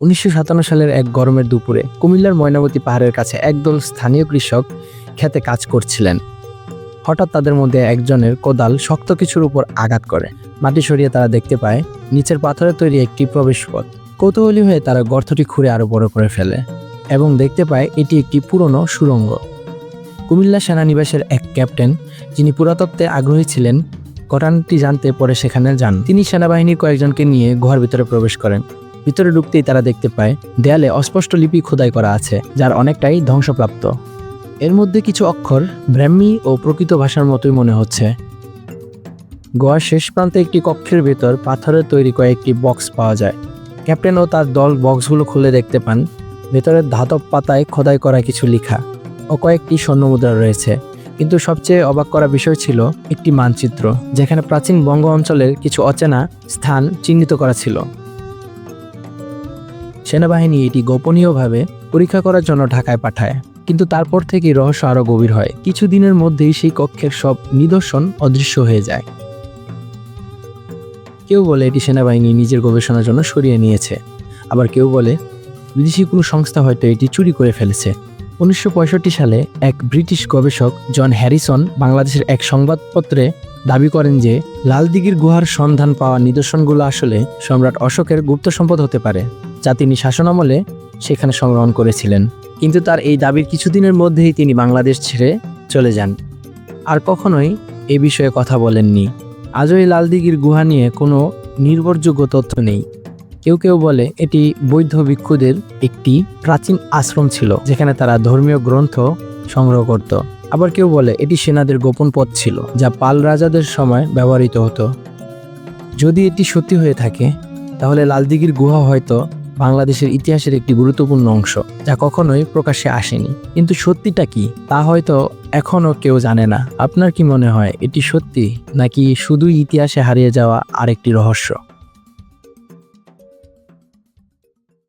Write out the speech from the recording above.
উনিশশো সাতান্ন সালের এক গরমের দুপুরে কুমিল্লার ময়নাবতী পাহাড়ের কাছে একদল স্থানীয় কৃষক খেতে কাজ করছিলেন। হঠাৎ তাদের মধ্যে একজনের কোদাল শক্ত কিছুর উপর আঘাত করে। মাটি সরিয়ে তারা দেখতে পায়, নিচের পাথরের তৈরি একটি প্রবেশপথ। কৌতূহলী হয়ে তারা গর্তটি খুঁড়ে আরও বড় করে ফেলে এবং দেখতে পায়, এটি একটি পুরনো সুড়ঙ্গ কুমিল্লা সেনানিবাসের এক ক্যাপ্টেন, যিনি পুরাতত্ত্বে আগ্রহী ছিলেন, ঘটনাটি জানতে পরে সেখানে যান। তিনি সেনাবাহিনীর কয়েকজনকে নিয়ে গুহার ভিতরে প্রবেশ করেন। ভিতরে ঢুকতেই তারা দেখতে পায়, দেয়ালে অস্পষ্ট লিপি খোদাই করা আছে, যার অনেকটাই ধ্বংসপ্রাপ্ত। এর মধ্যে কিছু অক্ষর ব্রাহ্মী ও প্রকৃত ভাষার মতোই মনে হচ্ছে। গোয়ার শেষ প্রান্তে একটি কক্ষের ভেতর পাথরের তৈরি কয়েকটি বক্স পাওয়া যায়। ক্যাপ্টেন ও তার দল বক্সগুলো খুলে দেখতে পান। ভেতরের ধাতব পাতায় খোদাই করা কিছু লেখা ও কয়েকটি স্বর্ণমুদ্রা রয়েছে। কিন্তু সবচেয়ে অবাক করা বিষয় ছিল একটি মানচিত্র, যেখানে প্রাচীন বঙ্গ অঞ্চলের কিছু অচেনা স্থান চিহ্নিত করা ছিল। সেনাবাহিনী এটি গোপনীয়ভাবে পরীক্ষা করার জন্য ঢাকায় পাঠায়। কিন্তু তারপর থেকেই রহস্য আরও গভীর হয়। কিছুদিনের মধ্যেই সেই কক্ষের সব নিদর্শন অদৃশ্য হয়ে যায়। কেউ বলে এটি সেনাবাহিনী নিজের গবেষণার জন্য সরিয়ে নিয়েছে। আবার কেউ বলে বিদেশি কোনো সংস্থা হয়তো এটি চুরি করে ফেলেছে। উনিশশো পঁয়ষট্টি সালে এক ব্রিটিশ গবেষক জন হ্যারিসন বাংলাদেশের এক সংবাদপত্রে দাবি করেন যে লালদিঘির গুহার সন্ধান পাওয়া নিদর্শনগুলো আসলে সম্রাট অশোকের গুপ্ত সম্পদ হতে পারে। যা তিনি শাসনামলে সেখানে সংগ্রহণ করেছিলেন। কিন্তু তার এই দাবির কিছুদিনের মধ্যেই তিনি বাংলাদেশ ছেড়ে চলে যান। আর কখনোই এ বিষয়ে কথা বলেননি। আজও এই লালদিঘির গুহা নিয়ে কোনো নির্ভরযোগ্য তথ্য নেই। কেউ কেউ বলে এটি বৌদ্ধ ভিক্ষুদের একটি প্রাচীন আশ্রম ছিল, যেখানে তারা ধর্মীয় গ্রন্থ সংগ্রহ করত। আবার কেউ বলে এটি সেনাদের গোপন পথ ছিল, যা পাল রাজাদের সময় ব্যবহৃত হতো। যদি এটি সত্যি হয়ে থাকে, তাহলে লালদিঘির গুহা হয়তো বাংলাদেশের ইতিহাসের একটি গুরুত্বপূর্ণ অংশ, যা কখনোই প্রকাশ্যে আসেনি। কিন্তু সত্যিটা কি, তা হয়তো এখনও কেউ জানে না। আপনার কি মনে হয়, এটি সত্যি, নাকি শুধুই ইতিহাসে হারিয়ে যাওয়া আরেকটি রহস্য?